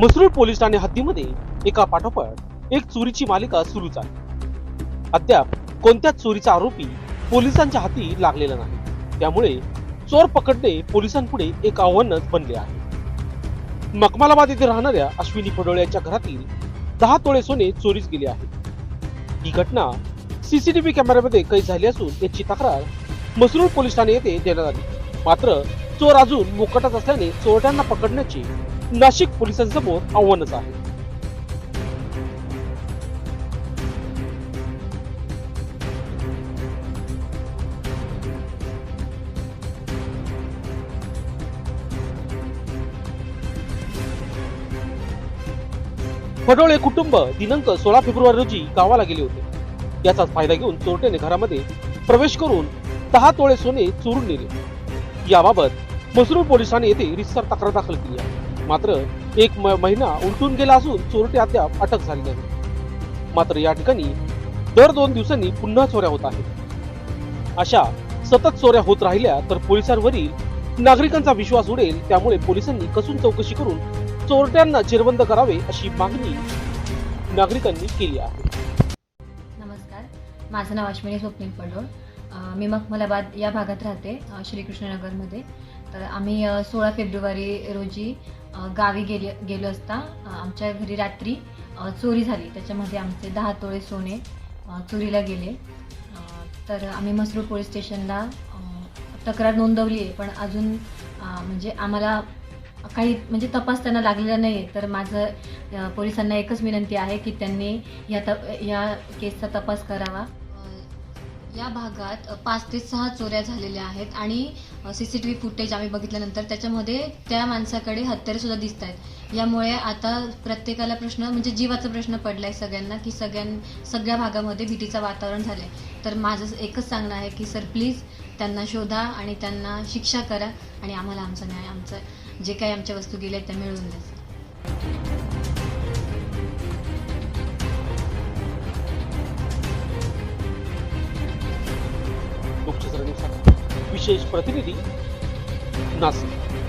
Masrul police Thane हद्दीमध्ये एका पाठोपाठ एक चोरीची मालिका सुरूच आहे. अद्याप कोणत्याच चोरीचा आरोपी पोलिसांच्या हाती लागलेला नाही. त्यामुळे चोर पकडणे पोलिसांपुढे एक आव्हानच बनले आहे. मकमालाबाद येथे राहणाऱ्या अश्विनी फडोळे यांच्या घरातील दहा तोळे सोने चोरीस गेले आहे ही घटना सीसीटीव्ही कॅमेऱ्यामध्ये कैद झाली असून याची तक्रार मसरूळ पोलीस ठाणे येथे देण्यात आली. मात्र चोर अजून मुकटच असल्याने चोरट्यांना पकडण्याची नाशिक पोलिसांसमोर आव्हानच आहे. फडोळे कुटुंब दिनांक सोळा फेब्रुवारी रोजी गावाला गेले होते. याचाच फायदा घेऊन चोरट्याने घरामध्ये प्रवेश करून दहा तोळे सोने चोरून नेले. याबाबत मसरूर पोलिसांनी येथे रितसर तक्रार दाखल केली आहे. मात्र एक महिना उलटून गेला असून चोरटे अद्याप अटक झाली नाही. मात्र या ठिकाणी दर दोन दिवसांनी पुन्हा चोऱ्या होत आहेत. अशा सतत चोऱ्या होत राहिल्या तर पोलिसांवरील नागरिकांचा विश्वास उडेल त्यामुळे पोलिसांनी कसून चौकशी करून चोरट्यांना चिरबंद करावे अशी मागणी नागरिकांनी केली आहे. नमस्कार. माझं नाव अश्विनी स्वप्नील पडोळ. मी मखमलाबाद या भागात राहते श्रीकृष्णनगरमध्ये. तर आम्ही सोळा फेब्रुवारी रोजी गावी गेले गेलो असता आमच्या घरी रात्री चोरी झाली. त्याच्यामध्ये आमचे दहा तोळे सोने चोरीला गेले. तर आम्ही मसरूळ पोलीस स्टेशनला तक्रार नोंदवली आहे. पण अजून म्हणजे आम्हाला काही म्हणजे तपास त्यांना लागलेला नाही आहे तर माझं पोलिसांना एकच विनंती आहे की त्यांनी या त या केसचा तपास करावा. या भागात पाच ते सहा चोऱ्या झालेल्या आहेत आणि C C T V footage आम्ही बघितल्यानंतर त्याच्यामध्ये त्या माणसाकडे हत्यारे सुद्धा दिसत आहेत. यामुळे आता प्रत्येकाला प्रश्न म्हणजे जीवाचा प्रश्न पडलाय सगळ्यांना की सगळ्यां सगळ्या भागामध्ये भीतीचं वातावरण झालंय. तर माझं एकच सांगणं आहे की सर प्लीज त्यांना शोधा आणि त्यांना शिक्षा करा आणि आम्हाला आमचा न्याय आमचं जे काही आमच्या वस्तू गेल्या त्या मिळवून द्या. विशेष प्रतिनिधी नाशिक